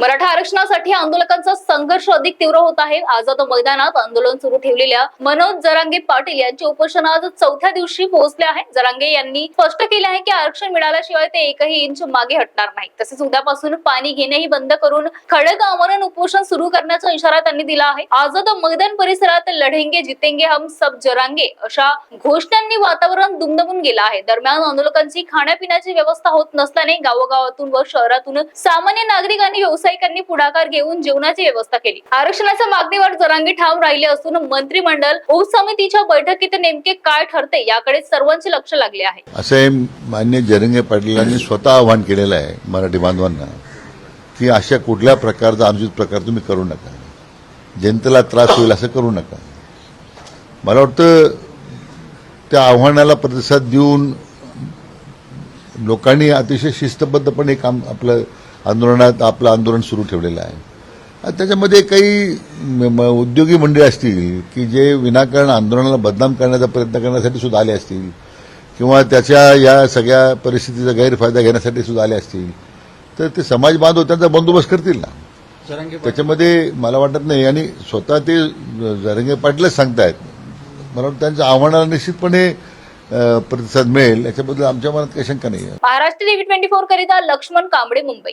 मराठा आरक्षणासाठी आंदोलकांचा संघर्ष अधिक तीव्र होत आहे. आझाद मैदानात आंदोलन सुरू ठेवलेल्या मनोज जरांगे पाटील यांचे उपोषण आज चौथ्या दिवशी पोहोचले आहे. जरांगे यांनी स्पष्ट केले आहे की आरक्षण मिळाल्याशिवाय ते एकही इंच मागे हटणार नाही. तसेच उद्यापासून पाणी घेणेही बंद करून खडक आमरण उपोषण सुरू करण्याचा इशारा त्यांनी दिला आहे. आझाद मैदान परिसरात लढेंगे जितेंगे हम सब जरांगे अशा घोषणांनी वातावरण दुमदमून गेलं आहे. दरम्यान आंदोलकांची खाण्यापिण्याची व्यवस्था होत नसल्याने गावोगावातून व शहरातून सामान्य नागरिकांनी व्यवसाय व्यावसायिकांनी पुढाकार घेऊन जेवणाची व्यवस्था केली. आरक्षणाच्या मागणीवर जरांगी ठाम राहिले असून मंत्रिमंडळ उपसमितीच्या बैठकीत नेमके काय ठरते याकडे सर्वांचे लक्ष लागले आहे. असे मान्य जरंगे पाटीलांनी स्वतः आवाहन केलेलं आहे मराठी बांधवांना की अशा कुठल्या प्रकारचा अनुचित प्रकार तुम्ही करू नका. जनतेला त्रास होईल असं करू नका. मला वाटतं त्या आव्हानाला प्रतिसाद देऊन लोकांनी अतिशय शिस्तबद्धपणे काम आपलं आंदोलनात आपलं आंदोलन सुरू ठेवलेलं आहे. आणि त्याच्यामध्ये काही उद्योगी मंडळी असतील की जे विनाकारण आंदोलनाला बदनाम करण्याचा प्रयत्न करण्यासाठी सुद्धा आले असतील किंवा त्याच्या या सगळ्या परिस्थितीचा गैरफायदा घेण्यासाठी सुद्धा आले असतील तर ते समाज बांधव त्यांचा बंदोबस्त करतील ना. त्याच्यामध्ये मला वाटत नाही आणि स्वतः ते जरंगे पाटीलच सांगतायत. मला वाटतं त्यांच्या आव्हानाला निश्चितपणे प्रतिसाद मिळेल. याच्याबद्दल आमच्या मनात काही शंका नाही आहे महाराष्ट्र टीव्ही ट्वेंटी फोर करिता लक्ष्मण कांबळे मुंबई.